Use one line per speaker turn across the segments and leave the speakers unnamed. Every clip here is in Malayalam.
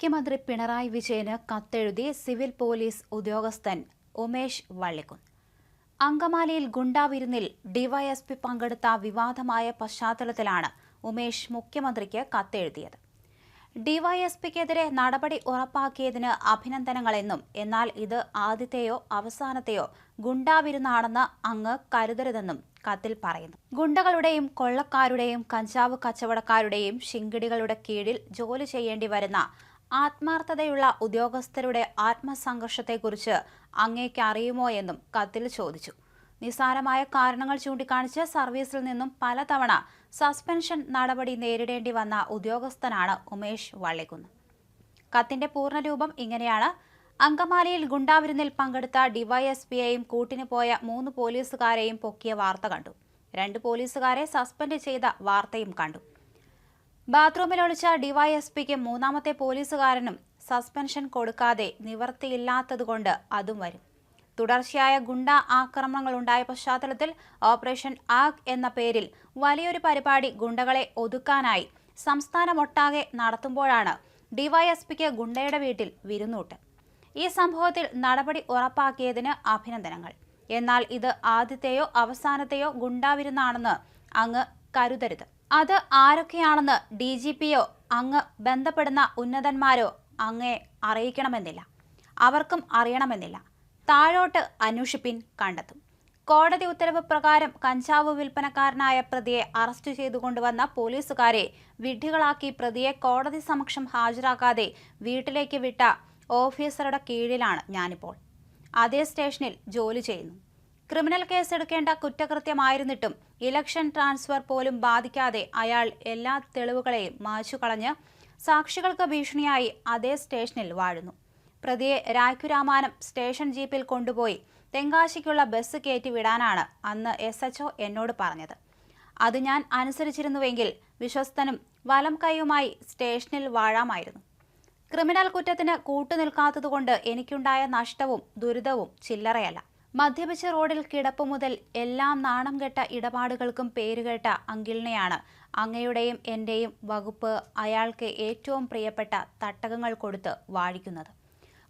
മുഖ്യമന്ത്രി പിണറായി വിജയന് കത്തെഴുതി സിവിൽ പോലീസ് ഉദ്യോഗസ്ഥൻ ഉമേഷ് വള്ളിക്കുന്ന്. അങ്കമാലിയിൽ ഗുണ്ടാവിരുന്നിൽ ഡിവൈഎസ്പി പങ്കെടുത്ത വിവാദമായ പശ്ചാത്തലത്തിലാണ് ഉമേഷ് മുഖ്യമന്ത്രിക്ക് കത്തെഴുതിയത്. ഡിവൈഎസ്പിക്കെതിരെ നടപടി ഉറപ്പാക്കിയതിന് അഭിനന്ദനങ്ങളെന്നും എന്നാൽ ഇത് ആദ്യത്തെയോ അവസാനത്തെയോ ഗുണ്ടാവിരുന്നാണെന്ന് അങ്ങ് കരുതരുതെന്നും കത്തിൽ പറയുന്നു. ഗുണ്ടകളുടെയും കൊള്ളക്കാരുടെയും കഞ്ചാവ് കച്ചവടക്കാരുടെയും ശിങ്കിടികളുടെ കീഴിൽ ജോലി ചെയ്യേണ്ടി വരുന്ന ആത്മാർത്ഥതയുള്ള ഉദ്യോഗസ്ഥരുടെ ആത്മസംഘർഷത്തെക്കുറിച്ച് അങ്ങേക്ക് അറിയുമോ എന്നും കത്തിൽ ചോദിച്ചു. നിസ്സാരമായ കാരണങ്ങൾ ചൂണ്ടിക്കാണിച്ച് സർവീസിൽ നിന്നും പലതവണ സസ്പെൻഷൻ നടപടി നേരിടേണ്ടി വന്ന ഉദ്യോഗസ്ഥനാണ് ഉമേഷ് വള്ളിക്കുന്ന്. കത്തിന്റെ പൂർണരൂപം ഇങ്ങനെയാണ്. അങ്കമാലിയിൽ ഗുണ്ടാവിരുന്നിൽ പങ്കെടുത്ത ഡിവൈഎസ്പിയെയും കൂട്ടിന് പോയ മൂന്ന് പോലീസുകാരെയും പൊക്കിയ വാർത്ത കണ്ടു. രണ്ട് പോലീസുകാരെ സസ്പെൻഡ് ചെയ്ത വാർത്തയും കണ്ടു. ബാത്റൂമിൽ ഒളിച്ച ഡിവൈഎസ്പിക്ക് മൂന്നാമത്തെ പോലീസുകാരനും സസ്പെൻഷൻ കൊടുക്കാതെ നിവർത്തിയില്ലാത്തതുകൊണ്ട് അതും വരും. തുടർച്ചയായ ഗുണ്ട ആക്രമണങ്ങളുണ്ടായ പശ്ചാത്തലത്തിൽ ഓപ്പറേഷൻ ആഗ് എന്ന പേരിൽ വലിയൊരു പരിപാടി ഗുണ്ടകളെ ഒതുക്കാനായി സംസ്ഥാനമൊട്ടാകെ നടത്തുമ്പോഴാണ് ഡിവൈഎസ്പിക്ക് ഗുണ്ടയുടെ വീട്ടിൽ വിരുന്നൂട്ട്. ഈ സംഭവത്തിൽ നടപടി ഉറപ്പാക്കിയതിന് അഭിനന്ദനങ്ങൾ. എന്നാൽ ഇത് ആദ്യത്തെയോ അവസാനത്തെയോ ഗുണ്ടാവിരുന്നാണെന്ന് അങ്ങ് കരുതരുത്. അത് ആരൊക്കെയാണെന്ന് ഡി ജി പിയോ അങ്ങ് ബന്ധപ്പെടുന്ന ഉന്നതന്മാരോ അങ്ങേ അറിയിക്കണമെന്നില്ല. അവർക്കും അറിയണമെന്നില്ല. താഴോട്ട് അന്വേഷിപ്പിൻ കണ്ടെത്തും. കോടതി ഉത്തരവ് പ്രകാരം കഞ്ചാവ് വിൽപ്പനക്കാരനായ പ്രതിയെ അറസ്റ്റ് ചെയ്തുകൊണ്ടുവന്ന പോലീസുകാരെ വിഡ്ഢികളാക്കി പ്രതിയെ കോടതി സമക്ഷം ഹാജരാക്കാതെ വീട്ടിലേക്ക് വിട്ട ഓഫീസറുടെ കീഴിലാണ് ഞാനിപ്പോൾ. അതേ സ്റ്റേഷനിൽ ജോലി ചെയ്യുന്നു. ക്രിമിനൽ കേസെടുക്കേണ്ട കുറ്റകൃത്യമായിരുന്നിട്ടും ഇലക്ഷൻ ട്രാൻസ്ഫർ പോലും ബാധിക്കാതെ അയാൾ എല്ലാ തെളിവുകളെയും മായ്ച്ചു കളഞ്ഞ് സാക്ഷികൾക്ക് ഭീഷണിയായി അതേ സ്റ്റേഷനിൽ വാഴുന്നു. പ്രതിയെ രാഖുരാമാനം സ്റ്റേഷൻ ജീപ്പിൽ കൊണ്ടുപോയി തെങ്കാശിക്കുള്ള ബസ് കയറ്റി വിടാനാണ് അന്ന് എസ് എച്ച് എന്നോട് പറഞ്ഞത്. അത് ഞാൻ അനുസരിച്ചിരുന്നുവെങ്കിൽ വിശ്വസ്തനും വലം കൈയുമായി സ്റ്റേഷനിൽ വാഴാമായിരുന്നു. ക്രിമിനൽ കുറ്റത്തിന് കൂട്ടുനിൽക്കാത്തതുകൊണ്ട് എനിക്കുണ്ടായ നഷ്ടവും ദുരിതവും ചില്ലറയല്ല. മദ്യപിച്ച റോഡിൽ കിടപ്പ് മുതൽ എല്ലാം നാണം കെട്ട ഇടപാടുകൾക്കും പേരുകേട്ട അങ്കിളിനെയാണ്. അങ്ങയുടെയും എന്റെയും വകുപ്പ് അയാൾക്ക് ഏറ്റവും പ്രിയപ്പെട്ട തട്ടകങ്ങൾ കൊടുത്ത് വാഴിക്കുന്നത്.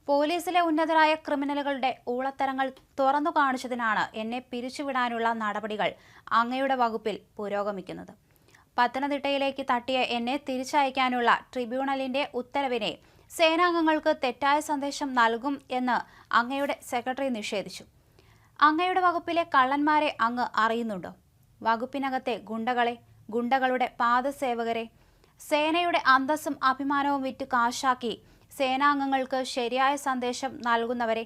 പോലീസിലെ ഉന്നതരായ ക്രിമിനലുകളുടെ ഊളത്തരങ്ങൾ തുറന്നു കാണിച്ചതിനാണ് എന്നെ പിരിച്ചുവിടാനുള്ള നടപടികൾ അങ്ങയുടെ വകുപ്പിൽ പുരോഗമിക്കുന്നത്. പത്തനംതിട്ടയിലേക്ക് തട്ടിയ എന്നെ തിരിച്ചയക്കാനുള്ള ട്രിബ്യൂണലിന്റെ ഉത്തരവിനെ സേനാംഗങ്ങൾക്ക് തെറ്റായ സന്ദേശം നൽകും എന്ന് അങ്ങയുടെ സെക്രട്ടറി നിഷേധിച്ചു. അങ്ങയുടെ വകുപ്പിലെ കള്ളന്മാരെ അങ്ങ് അറിയുന്നുണ്ടോ? വകുപ്പിനകത്തെ ഗുണ്ടകളെ ഗുണ്ടകളുടെ പാദസേവകരെ സേനയുടെ അന്തസ്സും അഭിമാനവും വിറ്റ് കാശാക്കി സേനാംഗങ്ങൾക്ക് ശരിയായ സന്ദേശം നൽകുന്നവരെ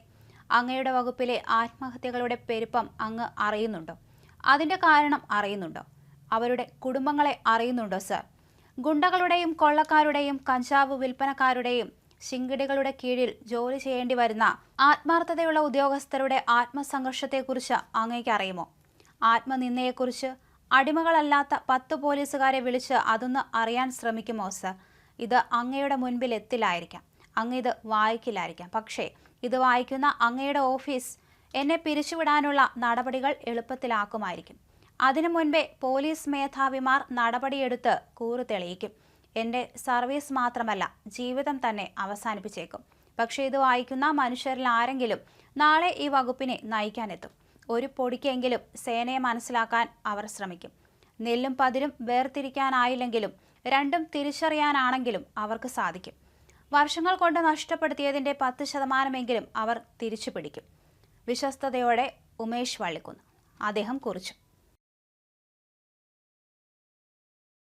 അങ്ങയുടെ വകുപ്പിലെ ആത്മഹത്യകളുടെ പെരുപ്പം അങ്ങ് അറിയുന്നുണ്ടോ? അതിന്റെ കാരണം അറിയുന്നുണ്ടോ? അവരുടെ കുടുംബങ്ങളെ അറിയുന്നുണ്ടോ സർ? ഗുണ്ടകളുടെയും കൊള്ളക്കാരുടെയും കഞ്ചാവ് വിൽപ്പനക്കാരുടെയും ശിങ്കിടികളുടെ കീഴിൽ ജോലി ചെയ്യേണ്ടി വരുന്ന ആത്മാർത്ഥതയുള്ള ഉദ്യോഗസ്ഥരുടെ ആത്മസംഘർഷത്തെക്കുറിച്ച് അങ്ങേക്ക് അറിയുമോ? ആത്മനിന്ദയെക്കുറിച്ച് അടിമകളല്ലാത്ത പത്ത് പോലീസുകാരെ വിളിച്ച് അതൊന്ന് അറിയാൻ ശ്രമിക്കുമോ സർ? ഇത് അങ്ങയുടെ മുൻപിൽ എത്തില്ലായിരിക്കാം. അങ്ങ് ഇത് വായിക്കില്ലായിരിക്കാം. പക്ഷേ ഇത് വായിക്കുന്ന അങ്ങയുടെ ഓഫീസ് എന്നെ പിരിച്ചുവിടാനുള്ള നടപടികൾ എളുപ്പത്തിലാക്കുമായിരിക്കും. അതിനു മുൻപേ പോലീസ് മേധാവിമാർ നടപടിയെടുത്ത് കൂറു തെളിയിക്കും. എന്റെ സർവീസ് മാത്രമല്ല ജീവിതം തന്നെ അവസാനിപ്പിച്ചേക്കും. പക്ഷേ ഇത് വായിക്കുന്ന മനുഷ്യരിൽ ആരെങ്കിലും നാളെ ഈ വകുപ്പിനെ നയിക്കാനെത്തും. ഒരു പൊടിക്കെങ്കിലും സേനയെ മനസ്സിലാക്കാൻ അവർ ശ്രമിക്കും. നെല്ലും പതിരും വേർതിരിക്കാനായില്ലെങ്കിലും രണ്ടും തിരിച്ചറിയാനാണെങ്കിലും അവർക്ക് സാധിക്കും. വർഷങ്ങൾ കൊണ്ട് നഷ്ടപ്പെടുത്തിയതിന്റെ പത്ത് ശതമാനമെങ്കിലും അവർ തിരിച്ചു പിടിക്കും വിശ്വസ്തയോടെ ഉമേഷ് വള്ളിക്കുന്ന്. അദ്ദേഹം കുറിച്ചു.